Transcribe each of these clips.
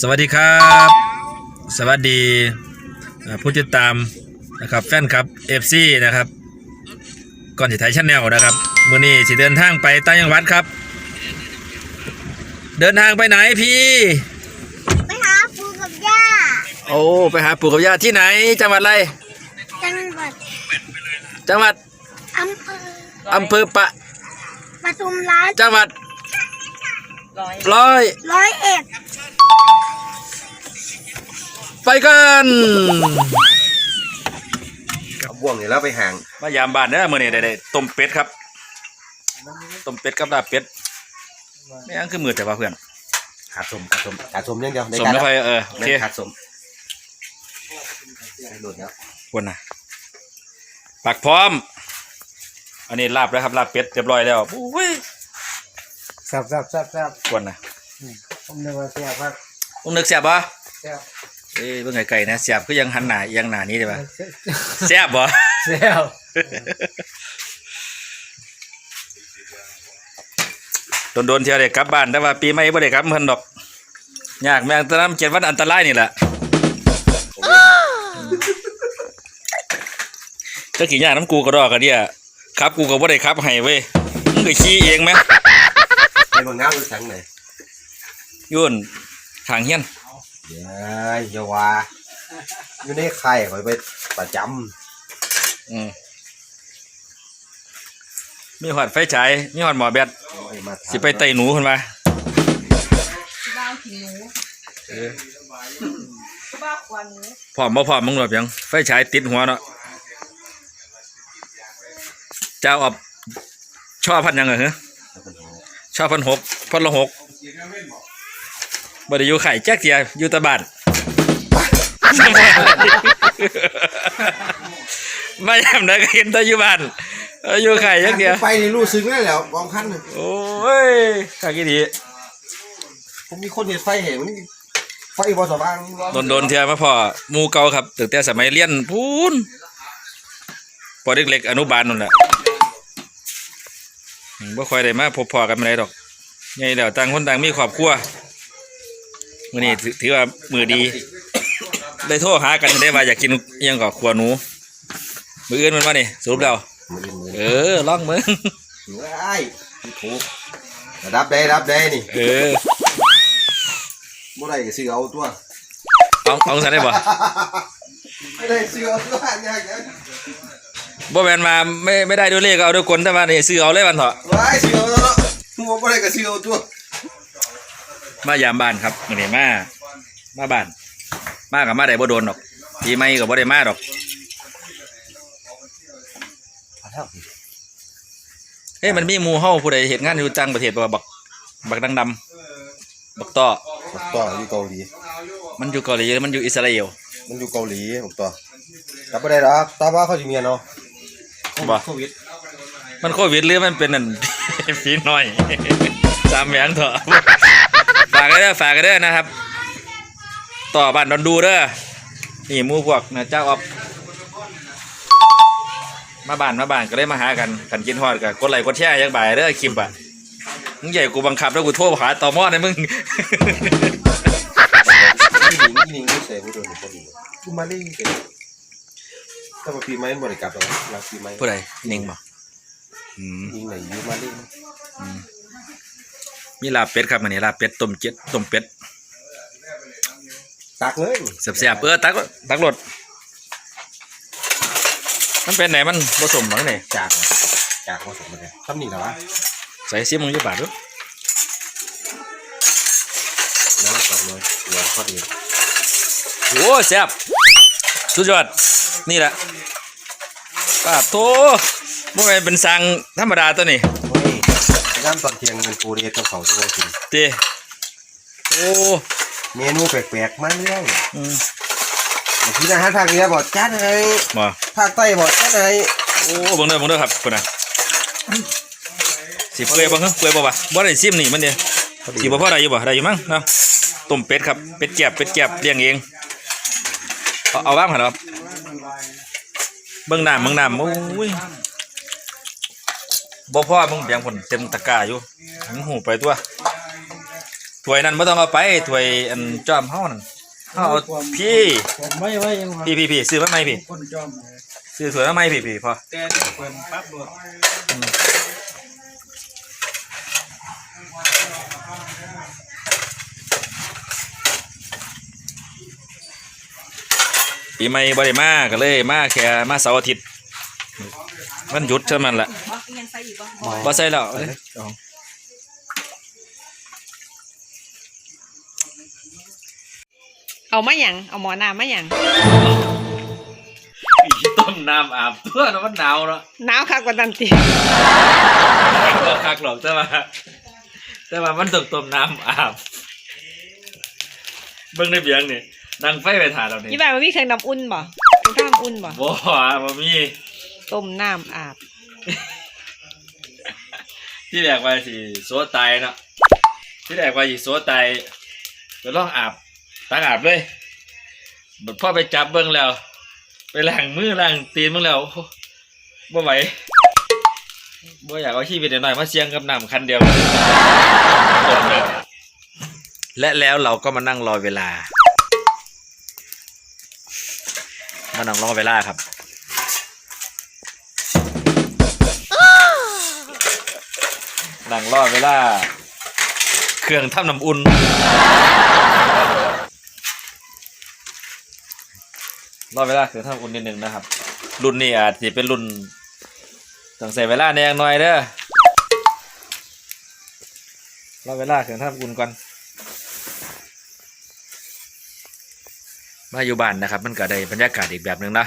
สวัสดีครับ สวัสดีเอ่อผู้ติดตามนะครับแฟนคลับ FC นะครับ ก่อนสิไทยชาแนลนะครับมื่อนี้สิเดินทางไปต่างจังหวัดครับ เดินทางไปไหนพี่ ไปหาปูกับย่า โอ้ไปหาปู่กับย่าที่ไหน จังหวัดอะไร จังหวัด จังหวัดอำเภออำเภอปะปทุมร้านจังหวัด ร้อยร้อยเอ็ดไปกันเอาบ่วงนี่แล้วไปห่างมายามบ้านเด้อมื่อนี้ได้ๆต้มเป็ดครับต้มเป็ดกับลาบเป็ดไม่ยังคือมือแต่ว่าเพื่อนขาดสมขาดสมขาดสมอย่างเดียวสมแล้วค่อยเออโอแม่เคนขาดสมหลุดแล้วควรนะปักพร้อม อันนี้ลาบแล้วครับลาบเป็ดเรียบร้อยแล้วโอ้ย แซ่บแซ่บแซ่บแซ่บควรนะผมนึกว่าแซ่บครับต้องนึกแซ่บบ่แซ่บเอ้ยเบิ่งไกลๆนะแซ่บก็ยังหันหน้าเอียังหน้านี้ได้ปะแซ่บบ่แซ่บโดนๆเที่ยวได้กลับบ้านแต่ว่าปีใหม่บ่ได้กลับเพิ่นดอกยากแม่งแตะน้ำเจ็ดวันอันตรายนี่แหละจะกี่ยากน้ำกูก็ดอกกันเนี่ยครับกูก็บ่ได้ครับให้เว้ยมึงก็ขี้เองไหมไอ้ บางน้ำอยู่ทางไหนยุ่นทางเฮียนเดี๋ยวอย่าว่าอยู่ในไข่คอยไปประจอืมมีหอดไฟฉาย มีหอดหมอแบตำเอาไอ้มาทำสิไปไต่หนูคนมาบ้านผีหนูบ้านควันหนูพร้อมบ่พร้อมมึงหรอกยัง ไฟฉายติดหัวเนาะเจ้าอบชอบพันยังเหรอฮะ ชอบพันหกพันละหกบ่ได้อยู่ไข่แจ๊กเจียอยู่แตะบ้านไม่ยามใดก็เห็นแต่อยู่บ้านเอออยู่ไข่แจ๊กเจียไปนี่รู้สึกแล้วแหล้วกองพันน่ะโอ้ยข้ากี่ดีผมมีคนเห็นไฟเห็นมันไฟบอสว่างโดนโดนๆเทียมาพอหมูเก่าครับตั้งแต่สมัยเรียนพูนพอเด็กๆอนุบาลนั่นแหละอืม บ่ค่อยได้มาพบพอกันมาได้ดอกไงเดี๋ยวต่างคนต่างมีครอบครัวมื้อนี้ถือถือว่ามือดี ได้โทรหากันได้ว่าอยากกินอิหยังก็ขัวหนู มืออื่นมันว่านี่สรุปแล้ว มือมือเออลองมึงไอ้ถูกระดับได้ระดับได้นี่เออบ่ได้ก็ซื้อเอาตัว เอาเอาสันได้บ่ ไม่ได้ซื้อเอาตัวอยากจะ บ่แม่นมาไม่ไม่ได้ด้วยเลขก็เอาด้วยกลแต่ว่านี่ซื้อเอาเลยวันเถอะไว้ซื้อเอาตัวมึงบ่ได้ก็ซื้อเอาตัวมายามบ้านครับมื้อนี้มามาบ้าน มากับมาได้บ่โดนดอกปีใหม่ก็บ่ได้มาดอกเอ้ยมันมีหมู่เฮาผู้ใดเฮ็ดงานอยู่ต่างประเทศบ่ว่าบักบักดังดำบักต่อผมต่ออยู่เกาหลี มันอยู่เกาหลีหรือมันอยู่อิสราเอลมันอยู่เกาหลีผมต่อรับไม่ได้หรอกตาว่าเขาจะเมียเนาะ บ่ โควิดมันโควิดหรือมันเป็นนั่นผีน้อย สามแหยงเถอะฝากกันเด้อฝากกันเด้อนะครับ ต่อบ้านดอนดูเด้อนี่หมู่พวกนะเจ้าออฟมาบ้านมาบ้านก็เลยมาหากันกันกินฮอดกันกดไลค์กดแชร์อยังบ่ายเด้อคลิปอะมึงใหญ่กูบังคับแล้วกูโทรหาต่อมอดให้มึง ที่หนิงที่หนิงไม่ใส่ผู้โดนคนดีกูมาเล่นกัน ถ้ามาปีใหม่บริกรรมแล้วเราปีใหม่ผู้ใดนิ่งบ่อืมยิงไหนยูมาเล่นมีลาบเป็ดครับมันนี่ลาบเป็ดต้มเจ็ดต้มเป็ดตักเลยแซ่บๆเออตักตักรถมันเป็นไหนมันผสมหรือไงจากจากผสมกันทำนี่เหรอวะใส่ซิมึงยี่บาทด้วยแล้วก็เลยหัวข้อดีโอ้แซ่บสุดยอด นี่แหละป้าโตบ่แม่นเป็นสังธรรมดาตัวนี้โอ้ยย่ำตอนเที่ยงเงินปูเรียกับเขาตัวกินเต้โอ้เมนูแปลกๆมาเรื่อยอืมบางทีนะฮะภาคเหนือบอกจัดให้มาภาคใต้บอกจัดให้โอ้เบิ่งเด้อเบิ่งเด้อครับคนน่ะสิเปื่อยบ่ฮะเปื่อยบ่วะบ่ได้ซิมนี่มันเด้สิบ่พอได้อยู่บ่ได้อยู่มั้งเนาะต้มเป็ดครับเป็ดแกบเป็ดแกบเลี้ยงเองเอาเอาว่างหั่นครับ เบิ่งน้ำเบิ่งน้ำโอ้ยบ่พอมึงเบียงผลเต็มตะกร้าอยู่มึงหูไปตัวถ้วยนั้นไม่ต้องเอาไปถ้วยอันจอมเฮานั่นเฮาเอาพี่ผมไม่ไว้ยังว่าพี่พี่พี่ซื้อมาใหม่พี่คนจอมเลยซื้อถ้วยมาใหม่พี่พี่พอแต่เนี่ยเปิดปั๊บโดด ปีใหม่บ่ได้มาก็เลยมาแค่มาเสาร์อาทิตย์มันหยุดเท่านั้นแหละบ่ยังใส่อีกบ่บ่ใส่แล้วเอ้ยเอามาหยังเอาหมอน้ำมาหยังต้มน้ำอาบตัวนะมันหนาวเนาะหนาวคักกว่าตันติบ่คักหรอกแต่ว่าแต่ว่ามันต้องต้มน้ำอาบเบิ่งในเบียงนี่ ดังไฟไปถ่าเรานี่ยี่บ้านมันมีเครื่องน้ำอุ่นบ่เครื่องน้ำอุ่นบ่บ่บ่มีต้มน้ำอาบที่แรกว่าสิโซตายเนาะที่แรกว่าสิโซตายไปลองอาบตักอาบเลยบัดพ่อไปจับเบิ่งแล้ว ไปล้างมือล้างตีนเบิ่งแล้วโอ้โหบ่ไหวบ่อยากเอาชีวิตหน่อยๆมาเสี่ยงกับน้ำคันเดียว และแล้วเราก็มานั่งรอเวลา มานังรอเวลาครับนังรอเวลา เครื่องทำน้ำอุ่นรอเวลาเครื่องทำน้ำอุ่นนิดนึงนะครับ รุ่นนี้อาจจะเป็นรุ่นต้องใส่เวลาแนงหน่อยเด้อรอเวลาเครื่องทำน้ำอุ่นก่อน มาอยู่บ้านนะครับ มันก็ได้บรรยากาศอีกแบบหนึ่งนะ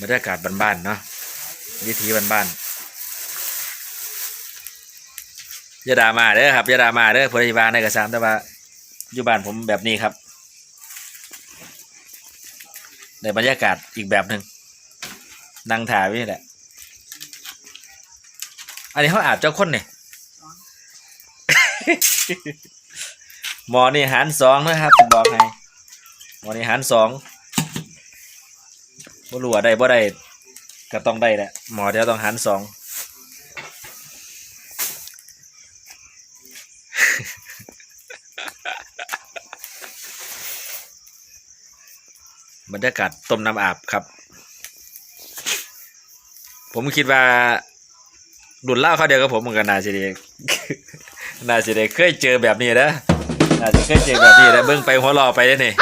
บรรยากาศบ้านๆเนาะวิถีบ้านๆย่าดามาเด้อครับย่าดามาเด้อพลิบาลในกระซามแต่ว่าอยู่บ้านผมแบบนี้ครับได้บรรยากาศอีกแบบหนึ่งนั่งถ่ายไว้นี่แหละ อันนี้เขาอาบเจ้าคนเนี่ยหมอนี่หารสองนะครับผมบอกให้ วันนี้หารสองบ่รู้ว่าได้บ่ได้ก็ต้องได้แหละหมอเดี๋ยวต้องหารสองบรรยากาศต้มน้ำอาบครับ ผมคิดว่าดุนเล่าเขาเดียวกับผมเหมือนกันนาสิเดนาสิเดเคยเจอแบบนี้นะนาสิเคยเจอแบบนี้นะเบิ่งไปหัวรอไปได้อนี่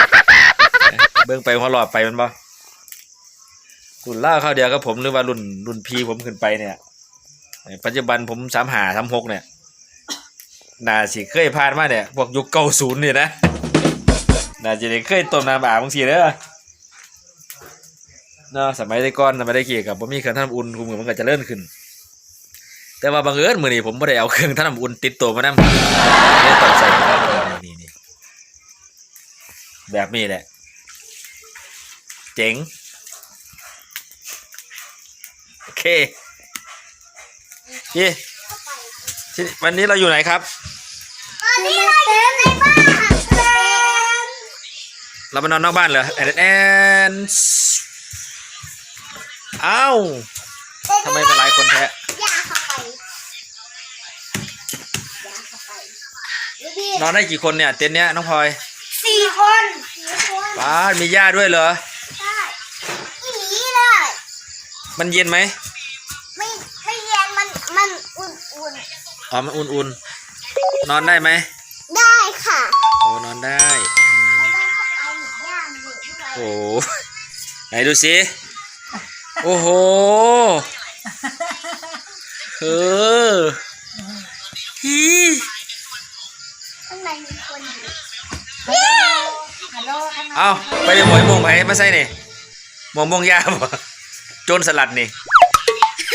เบิ่งไปหัวหลอดไปมันบ่รุ่นล่าข้าวเดียวกับผมหรือว่ารุ่นรุ่นพีผมขึ้นไปเนี่ย ปัจจุบันผมสามหาสามหกเนี่ยน่าสิเคยผ่านมาเนี่ยพวกยุคเก้าศูนย์นี่นะน่าจะได้เคยต้มน้ำอาบบางทีเด้อเนาะสมัยได้ก่อนสมัยได้กี่กับผมมีเครื่องทำน้ำอุ่นคุมอมันก็จะเลื่อนขึ้น แต่ว่าบังเอิญมือนี้ผมไม่ได้เอาเครื่องทำน้ำอุ่นติดตัวมานำเลยต้องใส่นี่นี่แบบนี้แหละ เจ๋ง โอเคพี่ที่วันนี้เราอยู่ไหนครับ ตอนนี้เราอยู่ในบ้านเต็มเรามานอนนอกบ้านเหรอแอนแอนอ้าวทำไมเป็นหลายคนแท้อย่าเข้าไปอย่าเข้าไปดูดินอนได้กี่คนเนี่ย เต็นท์เนี้ยน้องพลอยสี่คนสี่คน ป้าดมีญาติด้วยเหรอใช่อีหลีเลย มันเย็นไหมไม่ไม่เย็นมันมันอุ่นอ๋อมันอุ่นๆนอนได้ไหมๆได้ค่ะโอ้นอนได้ไม่ต้องเข้าไปหนูย่างอยู่ด้วยโอ้โหไหนดูสิโอ้โหเออฮีข้างในมีคนอยู่เอาไปเดี๋ยวหมวยมงไปมาใส่นี่หมวกมงย่าบ่ โจรสลัดนี่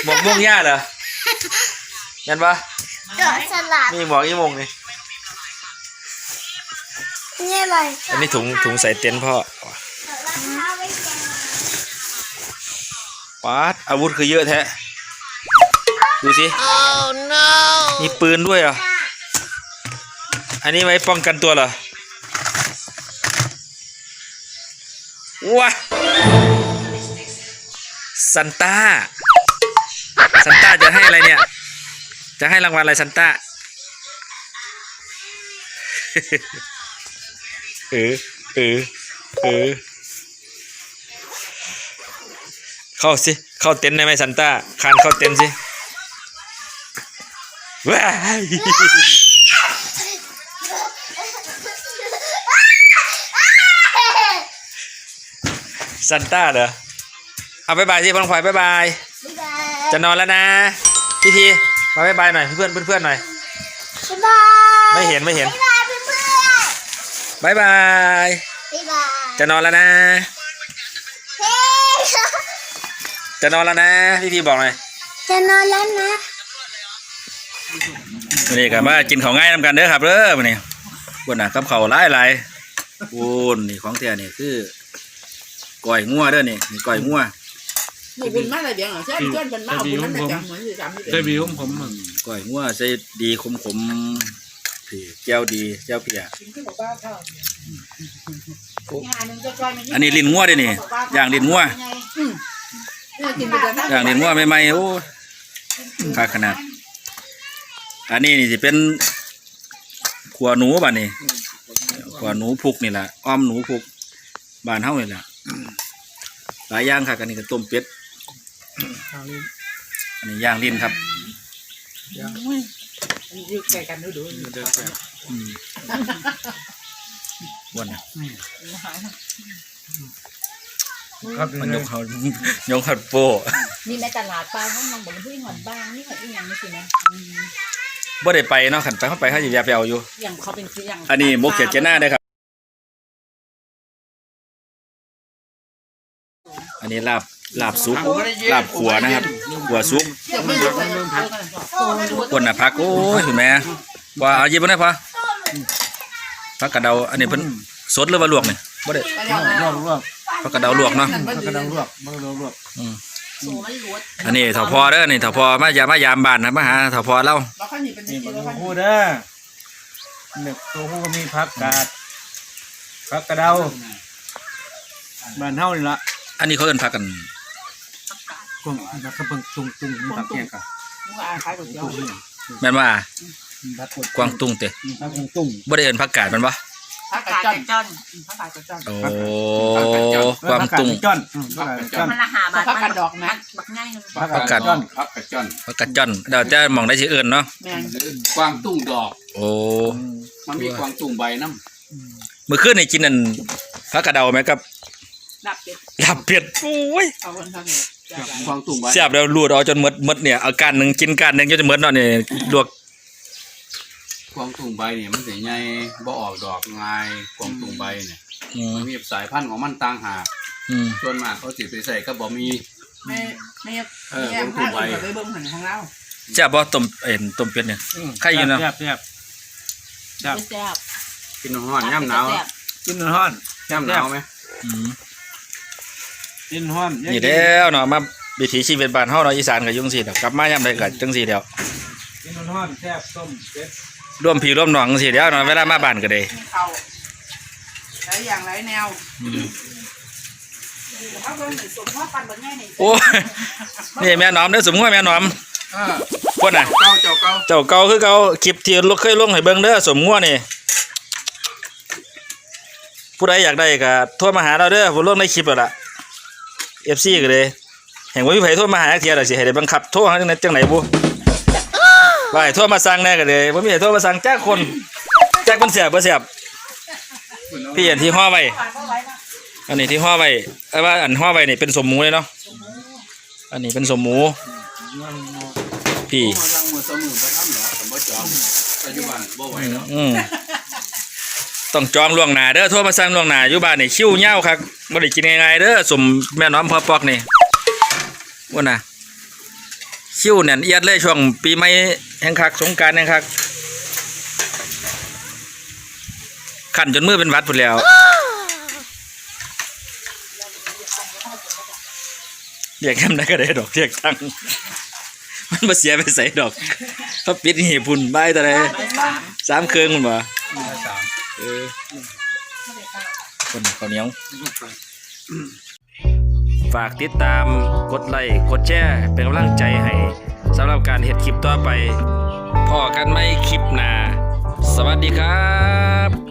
หมวกมงย่าเหรอนั่นปะเจาะสลัดนี่หมวกอีมงนี่นี่อะไรอันนี้ถุงถุงใส่เต็นท์พ่อเอาไว้แกงป๊าดอาวุธคือเยอะแท้ดูสิมีปืนด้วยเหรออันนี้ไว้ป้องกันตัวเหรอว้า ซันต้าซันต้าจะให้อะไรเนี่ย จะให้รางวัลอะไรซันต้าเออเออเออเข้าสิเข้าเต็นท์ได้ไหมซันต้าคานเข้าเต็นท์สิว้ายซันต้าเหรอ เอาบายบายสิพังพลอยบายบาย บ๊ายบายจะนอนแล้วนะ พี่ทีมาบายบายหน่อยเพื่อนเพื่อนๆหน่อย บ๊ายบายไม่เห็นไม่เห็น บ๊ายบายเพื่อนบายบาย ๆบ๊ายบายจะนอนแล้วนะ เฮ้จะนอนแล้วนะ พี่ทีบอกหน่อย จะนอนแล้วนะ วันนี้กับว่ากินของง่ายนำกันเด้อครับเด้อวันนี้วันน่ะกับเขาวหลายหลายๆโอ้นี่ของเทียนี่คือก้อยงัวเด้อนี่นี่ก้อยงัว หมูบุญมากเลยเดี๋ยวเหรอเช่นเพื่อนเป็นมากบุญนั่นแต่จังเหมือนสิสามสิบเคยบีของผมอะก้อยงัวใส่ดีขมขมๆพี่แก้วดีแก้วเพียอันนี้ลิ้นงัวเด้อนี่ย่างลิ้นงัว อืมเนี่ยกินไปแต่นั้นอย่างลิ้นงัวใหม่ๆโอ้ค่าขนาด อันนี้นี่จะเป็นขัวหนูบ้านนี่ขัวหนูพุกนี่แหละอ้อมหนูพุกบ้านเฮานี่แหละหลายอย่างค่ะอันนี้ก็ต้มเป็ด อันนี้ย่างลิ้นครับอยู่ใกล้กันดูดูอืมอ้วนนะครับมันยกเขายกขัดโป้นี่แม่ตลาดปลาห้องน้องบอกมันที่หอนบ้างนี่หอนอีหยังนี่สินะบ่ได้ไปเนาะขันไปเข้าไปเขาจะแยบไปเอาอยู่ อย่างเขาเป็นคืออย่างอันนี้มกเขียดเจน่าได้อครับ อันนี้ลาบลาบซุปลาบขัวนะครับขัวซุปเดี๋ยวไม่รู้เลยเออกันพอคนน่ะพักโอ้ยคุณแม่ว่าเอาหยิบมาได้พอพักกระเดาอันนี้เพิ่นสดหรือว่าลวกนี่บ่ได้ไปแล้วลวกลวกพักกระเดาลวกเนาะมันกระดังลวกมันกระดังลวกอืมสูมันรวดอันนี้เถาพอเด้อนี่เถาพอมายามมายามบ้านนะมาหาเถาพอเล่าแล้วข้างนี้เป็นนี่ที่มันแล้วข้างหูนี้เด้อเนี่ยตัวหูก็มีผักกาดผักกระเดาบ้านเฮานี่ละ อันนี้เขาเอิ้นพักกันกุ้งนักกระเบิงตุงตุงมีผักแกงกันมึงอ่านขายก๋วยเตี๋ยวแม่นว่าผักกวางตุ้งเตะผักกุ้งตุ้งบ่ได้เอิ้นผักกาดแมันบ่ผักกาดจ้อนจ้อนผักกาดจ้อนโอ้กวางตุ้งจ้อนผักกาดจ้อนมันละหาบาทผักกาดดอกนะบักง่ายนึงผักกาดจ้อนพักกระจ้อนผักกาดจ้อนเดี๋ยวจะมองได้สิเอิ้นเนาะแม่งกวางตุ้งดอก โอ้มันมีกวางตุ้งใบน้มื้อคืนนี่กินอันผักกาดเดาไหมกับ ดับเป็ดลาบเป็ดโอ้ยเอาคนข้างนี้ำกวางตุ้งใบเสียบแล้วรูดเอาจนหมดหมดเนี่ยเอาการหนึงกินการหนึงจนหมดเนาะนี่ลวกกวางตุ้งใบเนี่ยมันสิใหญ่บ่ออกดอกง่ายกวางตุ้งใบเนี่ยอืมมันมีสายพันธุ์ของมันต่างหากอืมส่วนมากเขาสิไปใส่ก็บ่มีแม่แม่เออแม่ผมถูผ้ากไว้ไปเบิ่งหันของเราแซ่บบ่ต้มเอ็นต้มเป็ดเนี่ย ใครอยู่เนาะแซ่บแซ่บแซ่บแซ่บกินร้อนย่ำหนาวแซ่บกินฮ้อนย่ำหนาวไหมอืม กินฮ้อนนี่แล้วเนาะมาวิถีชีวิตบ้านเฮาเนาะอีสานก็อยุ่จังซี่ดอกกลับมายามใดก็จังซี่เดียวกินฮ้อนแซ่บต้มเป็ดร่วมพี่ร่วมน้องจังซี่เดียวเนาะเวลามาบ้านก็ได้มีเขาหลายอย่างหลายแนวอืมเขาเบิ่งหนึ่งสมว่าปันบนง่ายนี่โอ้ยนี่แม่น้อมเด้อสมมุติว่าแม่น้อมเออคนน่ะเก้าเจ้าเก้าเจ้าเก่าคือเก่าคลิปที่เคยลงให้เบิ่งเด้อสมงัวนี่ผู้ใดอยากได้ก็โทรมาหาเราเด้อผมลงในคลิปแล้วล่ะ FC ก็เลยแห่งว่ามีไผโทรมาหาจักเทียดอกสิให้ได้บังคับโทรหาจังไดจังไหนบุว่าให้โทรมาสั่งแน่ก็เลยบ่มีให้โทรมาสั่งจักคนจักมันเสียบบ่เสียบพี่อันที่ห่อไว้อันนี้ที่ห่อไว้ไอ้ว่าอันห่อไว้นี่เป็นสมหมูเลยเนาะอันนี้เป็นสมหมูพี่ผู้มาสั่งมือสมื ต้องจองล่วงหน้าเด้อโทรมาสั่งล่วงหน้าอยู่บ้านนี่คิวยาวคักบ่ได้กินง่ายๆเด้อสมแม่น้อมพ่อปอกนี่ว่าน่ะคิวแน่นเอียดเลยช่วงปีใหม่แห่งคักสงกานต์แห่งคักขันจนมือเป็นวัดพุ่นแล้วเรียกแคมได้ก็ได้ดอกเรียกตังมันบ่เสียไปใส่ดอกเขาปิดหีบพุ่นใบแต่ใดสามเครื่องมันบ่ เออคนข้าวเหนียว ฝากติดตามกดไลค์กดแชร์เป็นกำลังใจให้สำหรับการเห็ดคลิปต่อไปพอกันไม่คลิปหนาสวัสดีครับ